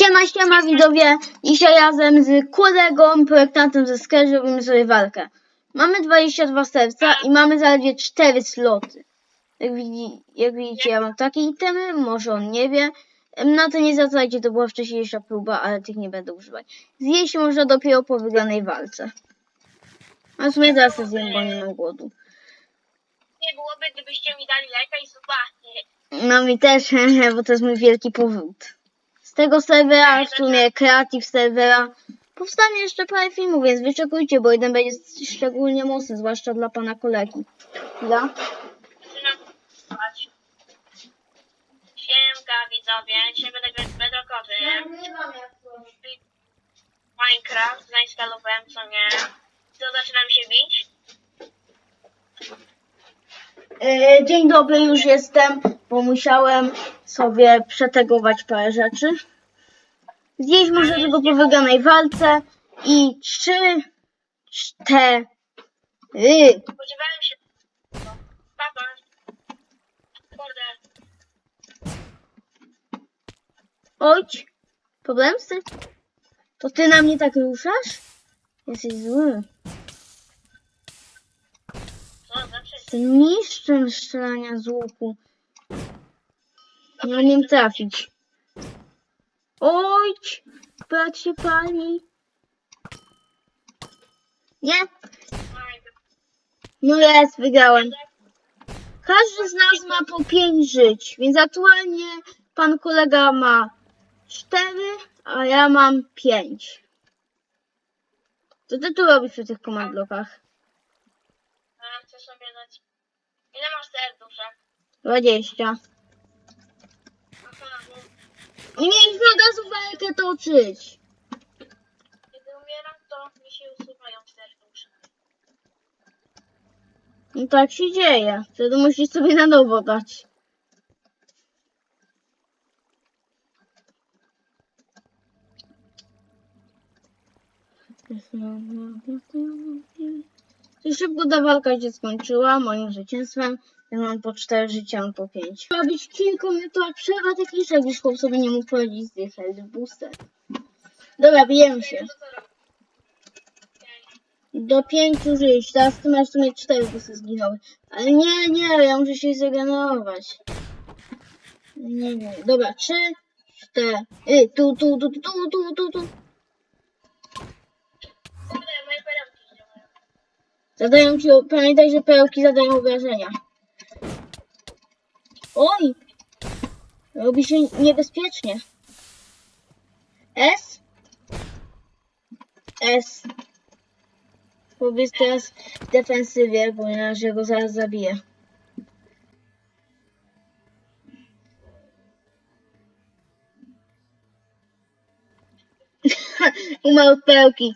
Siema, siema widzowie! Dzisiaj razem z kolegą, projektantem ze Scratch robimy sobie walkę. Mamy 22 serca i mamy zaledwie 4 sloty. Jak, widzi, jak widzicie, ja mam takie itemy, może on nie wie. Na to nie zwracajcie, to była wcześniejsza próba, ale tych nie będę używać. Zjeść można dopiero po wygranej walce. A w sumie teraz to zjem, bo nie mam głodu. Nie byłoby, gdybyście mi dali lajka i suba. No mi też, bo to jest mój wielki powód. Tego serwera, w sumie Creative serwera, powstanie jeszcze parę filmów, więc wyczekujcie, bo jeden będzie szczególnie mocny, zwłaszcza dla pana kolegi. Słuchać. Siemka widzowie, dzisiaj będę grać z Bedrockowym. Minecraft, zainstalowałem co nie. To zaczynam się bić. E, Dzień dobry, już jestem, bo musiałem sobie przetegować parę rzeczy. Zjeść może tylko po wygranej walce i trzy, cztery. Spodziewałem się... Papa. Kurde. Ojć, problem z tym? To ty na mnie tak ruszasz? Jesteś zły. Co zawsze Z tym mistrzem strzelania z łuku. Nie umiem trafić. Ojć, brat się pali. Nie? No jest, wygrałem. Każdy z nas ma po 5 żyć, więc aktualnie pan kolega ma 4, a ja mam 5. Co ty tu robisz przy tych command blockach? A, chcę sobie dać... Ile masz serduszek? 20. Nie mieliśmy od razu walkę toczyć. Kiedy umieram, to mi się usuwają serduszka. No tak się dzieje. Wtedy musisz sobie na nowo dać. I szybko ta walka się skończyła moim zwycięstwem. Ja mam po 4 życia, on po 5. Ma być kilkuminutowa przerwa techniczna, gdyż chłop sobie nie mógł poradzić z tych health booster. Dobra, bijemy się. Do pięciu żyć. Teraz ty masz w sumie cztery, bo sobie zginąły. Ale nie, nie, ja muszę się zregenerować. Nie, nie. Dobra, trzy, cztery. Y, tu, tu, tu, tu, tu, tu, tu, tu. Kurde, moje perełki nie działają. Zadają ci, pamiętaj, że perełki zadają obrażenia. Oj! Robi się niebezpiecznie. S? S. Powiedz teraz w defensywie, ponieważ ja go zaraz zabiję. Umarł pełki.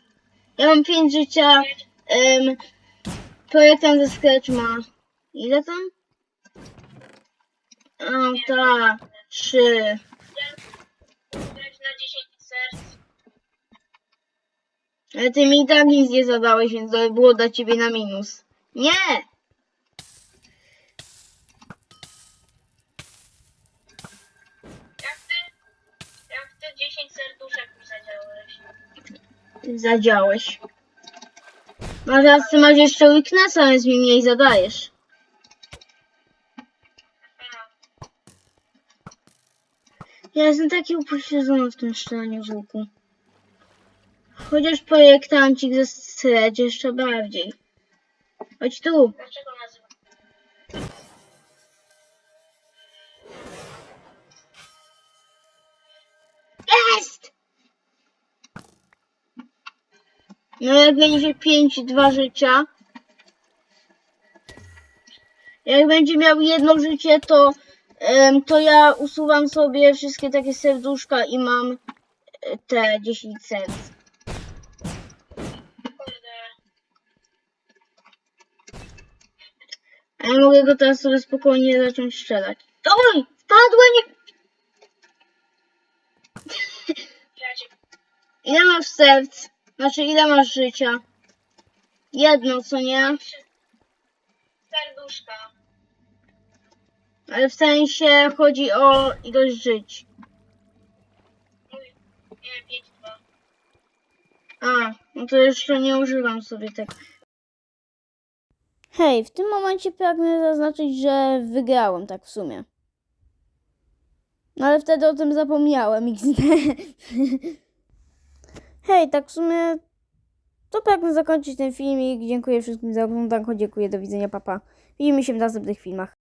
Ja mam 5 życia. Um, projektant ze Scratch ma. Ile tam? O, tak. Trzy. 10. Ale ty mi i tak nic nie zadałeś, więc to by było dla ciebie na minus. Nie! Jak A teraz ty masz jeszcze weaknessa, więc mi mniej zadajesz. Ja jestem taki upośledzony w tym strzelaniu z łuku. Chociaż projektancik ze Scratch jeszcze bardziej. Chodź tu. Jest! No jak będzie 5 2 życia. Jak będzie miał jedno życie, to, to ja usuwam sobie wszystkie takie serduszka i mam e, te 10 serc. A ja mogę go teraz sobie spokojnie zacząć strzelać. Oj! Wpadłem! Nie... Ja Ile masz serc? Znaczy ile masz życia? Jedno, co nie? serduszka. Ale w sensie chodzi o ilość żyć. Mój- Nie, 5 2. A, no to jeszcze nie używam sobie tego. Hej, w tym momencie pragnę zaznaczyć, że wygrałem tak w sumie. No ale wtedy o tym zapomniałem. XD. Hej, tak w sumie to pragnę zakończyć ten filmik. Dziękuję wszystkim za oglądanko. Dziękuję, do widzenia, papa. Widzimy się w następnych filmach.